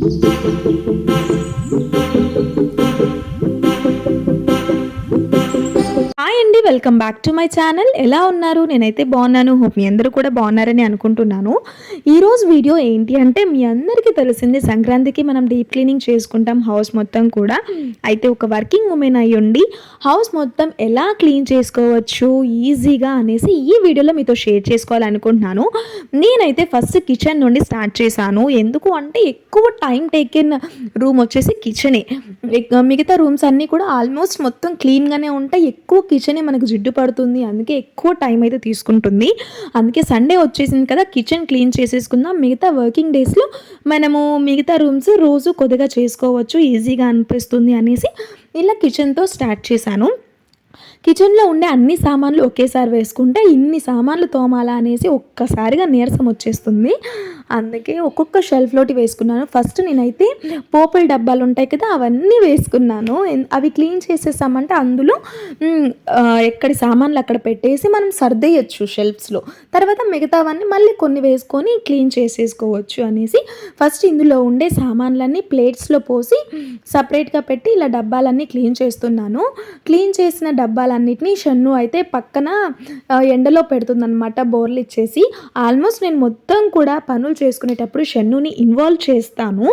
Thank you. Welcome back to my channel. ఎలా ఉన్నారు? నేనైతే బాగున్నాను. హోప్ మీ అందరూ కూడా బాగున్నారని అనుకుంటున్నాను. ఈరోజు వీడియో ఏంటి అంటే మీ అందరికీ తెలిసింది సంక్రాంతికి మనం డీప్ క్లీనింగ్ చేసుకుంటాం హౌస్ మొత్తం కూడా. అయితే ఒక వర్కింగ్ ఉమెన్ అయ్యుండి హౌస్ మొత్తం ఎలా క్లీన్ చేసుకోవచ్చు ఈజీగా అనేసి ఈ వీడియోలో మీతో షేర్ చేసుకోవాలనుకుంటున్నాను. నేనైతే ఫస్ట్ కిచెన్ నుండి స్టార్ట్ చేశాను. ఎందుకు అంటే ఎక్కువ టైం టేకెన్ రూమ్ వచ్చేసి కిచెనే. మిగతా రూమ్స్ అన్నీ కూడా ఆల్మోస్ట్ మొత్తం క్లీన్గానే ఉంటాయి. ఎక్కువ కిచెనే మనకి జిడ్డు పడుతుంది అందుకే ఎక్కువ టైం అయితే తీసుకుంటుంది. అందుకే సండే వచ్చేసింది కదా కిచెన్ క్లీన్ చేసేసుకుందాం. మిగతా వర్కింగ్ డేస్లో మనము మిగతా రూమ్స్ రోజు కొద్దిగా చేసుకోవచ్చు ఈజీగా అనిపిస్తుంది అనేసి ఇలా కిచెన్తో స్టార్ట్ చేశాను. కిచెన్లో ఉండే అన్ని సామాన్లు ఒకేసారి వేసుకుంటే ఇన్ని సామాన్లు తోమాలా అనేసి ఒక్కసారిగా నీరసం వచ్చేస్తుంది. అందుకే ఒక్కొక్క షెల్ఫ్లోటి వేసుకున్నాను. ఫస్ట్ నేనైతే పోపుల డబ్బాలు ఉంటాయి కదా అవన్నీ వేసుకున్నాను. అవి క్లీన్ చేసేసామంటే అందులో ఎక్కడి సామాన్లు అక్కడ పెట్టేసి మనం సర్దేయచ్చు షెల్ఫ్స్లో తర్వాత మిగతావన్నీ మళ్ళీ కొన్ని వేసుకొని క్లీన్ చేసేసుకోవచ్చు అనేసి ఫస్ట్ ఇందులో ఉండే సామాన్లన్నీ ప్లేట్స్లో పోసి సపరేట్గా పెట్టి ఇలా డబ్బాలన్నీ క్లీన్ చేస్తున్నాను. క్లీన్ చేసిన డబ్బాలన్నిటినీ షన్ను అయితే పక్కన ఎండలో పెడుతుందన్నమాట బోర్లు ఇచ్చేసి. ఆల్మోస్ట్ నేను మొత్తం కూడా పనులు చేసుకునేటప్పుడు షన్నుని ఇన్వాల్వ్ చేస్తాను.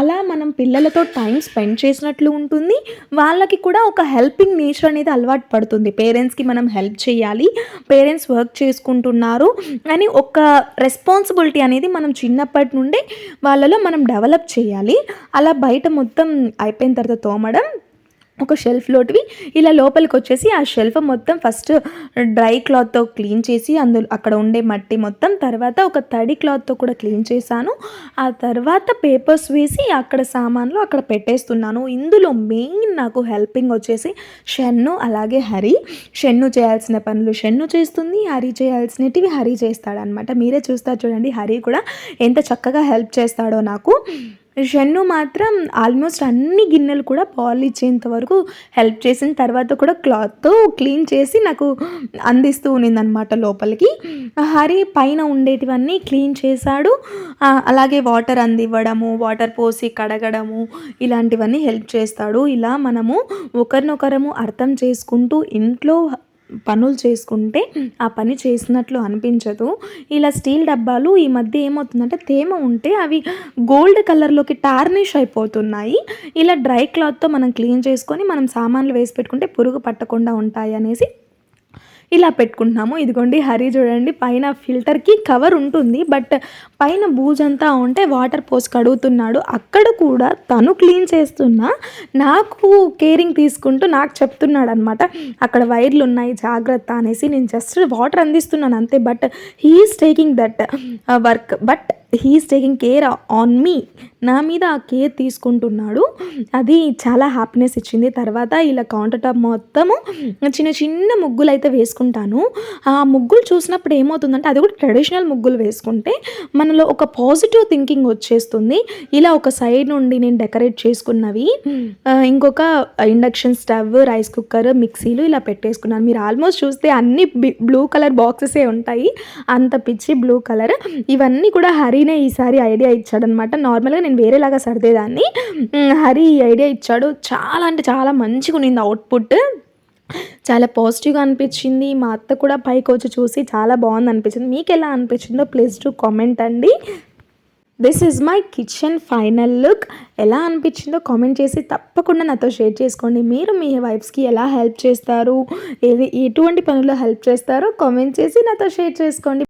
అలా మనం పిల్లలతో టైం స్పెండ్ చేసినట్లు ఉంటుంది. వాళ్ళకి కూడా ఒక హెల్పింగ్ నేచర్ అనేది అలవాటు పడుతుంది. పేరెంట్స్కి మనం హెల్ప్ చేయాలి. పేరెంట్స్ వర్క్ చేసుకుంటున్నారు అని ఒక రెస్పాన్సిబిలిటీ అనేది మనం చిన్నప్పటి నుండే వాళ్ళలో మనం డెవలప్ చేయాలి. అలా బయట మొత్తం అయిపోయిన తర్వాత తోమడం ఒక షెల్ఫ్లోటివి ఇలా లోపలికి వచ్చేసి ఆ షెల్ఫ్ మొత్తం ఫస్ట్ డ్రై క్లాత్తో క్లీన్ చేసి అందులో అక్కడ ఉండే మట్టి మొత్తం తర్వాత ఒక తడి క్లాత్తో కూడా క్లీన్ చేశాను. ఆ తర్వాత పేపర్స్ వేసి అక్కడ సామాన్లు అక్కడ పెట్టేస్తున్నాను. ఇందులో మెయిన్ నాకు హెల్పింగ్ వచ్చేసి షన్ను అలాగే హరి. షన్ను చేయాల్సిన పనులు షన్ను చేస్తుంది హరి చేయాల్సినవి హరి చేస్తాడనమాట మీరే చూస్తారు చూడండి హరి కూడా ఎంత చక్కగా హెల్ప్ చేస్తాడో నాకు. షన్ను మాత్రం ఆల్మోస్ట్ అన్ని గిన్నెలు కూడా పాలిచ్చేంత వరకు హెల్ప్ చేసిన తర్వాత కూడా క్లాత్తో క్లీన్ చేసి నాకు అందిస్తూ ఉన్నిందనమాట లోపలికి. హరి పైన ఉండేటివన్నీ క్లీన్ చేశాడు. అలాగే వాటర్ అందివ్వడము వాటర్ పోసి కడగడము ఇలాంటివన్నీ హెల్ప్ చేస్తాడు. ఇలా మనము ఒకరినొకరము అర్థం చేసుకుంటూ ఇంట్లో పనులు చేసుకుంటే ఆ పని చేసినట్లు అనిపించదు. ఇలా స్టీల్ డబ్బాలు ఈ మధ్య ఏమవుతుందంటే తేమ ఉంటే అవి గోల్డ్ కలర్లోకి టార్నిష్ అయిపోతున్నాయి. ఇలా డ్రై క్లాత్తో మనం క్లీన్ చేసుకొని మనం సామాన్లు వేసి పెట్టుకుంటే పురుగు పట్టకుండా ఉంటాయి అనేసి ఇలా పెట్టుకుంటున్నాము. ఇదిగోండి హరి చూడండి పైన ఫిల్టర్కి కవర్ ఉంటుంది. బట్ పైన బూజంతా ఉంటే వాటర్ పోసి కడుగుతున్నాడు. అక్కడ కూడా తను క్లీన్ చేస్తున్నా నాకు కేరింగ్ తీసుకుంటూ నాకు చెప్తున్నాడు అనమాట అక్కడ వైర్లు ఉన్నాయి జాగ్రత్త అనేసి నేను జస్ట్ వాటర్ అందిస్తున్నాను అంతే. But he's taking that work. But he's taking care on me నా మీద ఆ కేర్ తీసుకుంటున్నాడు. అది చాలా హ్యాపీనెస్ ఇచ్చింది. తర్వాత ఇలా కౌంటర్ టాప్ మొత్తము చిన్న చిన్న ముగ్గులు అయితే వేసుకుంటాను. ఆ ముగ్గులు చూసినప్పుడు ఏమవుతుందంటే అది కూడా ట్రెడిషనల్ ముగ్గులు వేసుకుంటే మనలో ఒక పాజిటివ్ థింకింగ్ వచ్చేస్తుంది. ఇలా ఒక సైడ్ నుండి నేను డెకరేట్ చేసుకున్నవి ఇంకొక ఇండక్షన్ స్టవ్ రైస్ కుక్కర్ మిక్సీలు ఇలా పెట్టేసుకున్నాను. మీరు ఆల్మోస్ట్ చూస్తే అన్ని బ్లూ కలర్ బాక్సెసే ఉంటాయి. అంత పిచ్చి బ్లూ కలర్ ఇవన్నీ కూడా హరినే ఈసారి ఐడియా ఇచ్చాడనమాట. నార్మల్గా నేను వేరేలాగా సర్దేదాన్ని. హరి ఈ ఐడియా ఇచ్చాడు. చాలా అంటే చాలా మంచిగా ఉన్నింది అవుట్పుట్ చాలా పాజిటివ్గా అనిపించింది. మా అత్త కూడా పైకి వచ్చి చూసి చాలా బాగుంది అనిపించింది. మీకు ఎలా అనిపించిందో ప్లీజ్ టు కామెంట్ అండి. This is my kitchen final look ఎలా అనిపించిందో కామెంట్ చేసి తప్పకుండా నాతో షేర్ చేసుకోండి. మీరు మీ వైఫ్స్కి ఎలా హెల్ప్ చేస్తారు? ఏది ఎటువంటి పనుల్లో హెల్ప్ చేస్తారో కామెంట్ చేసి నాతో షేర్ చేసుకోండి.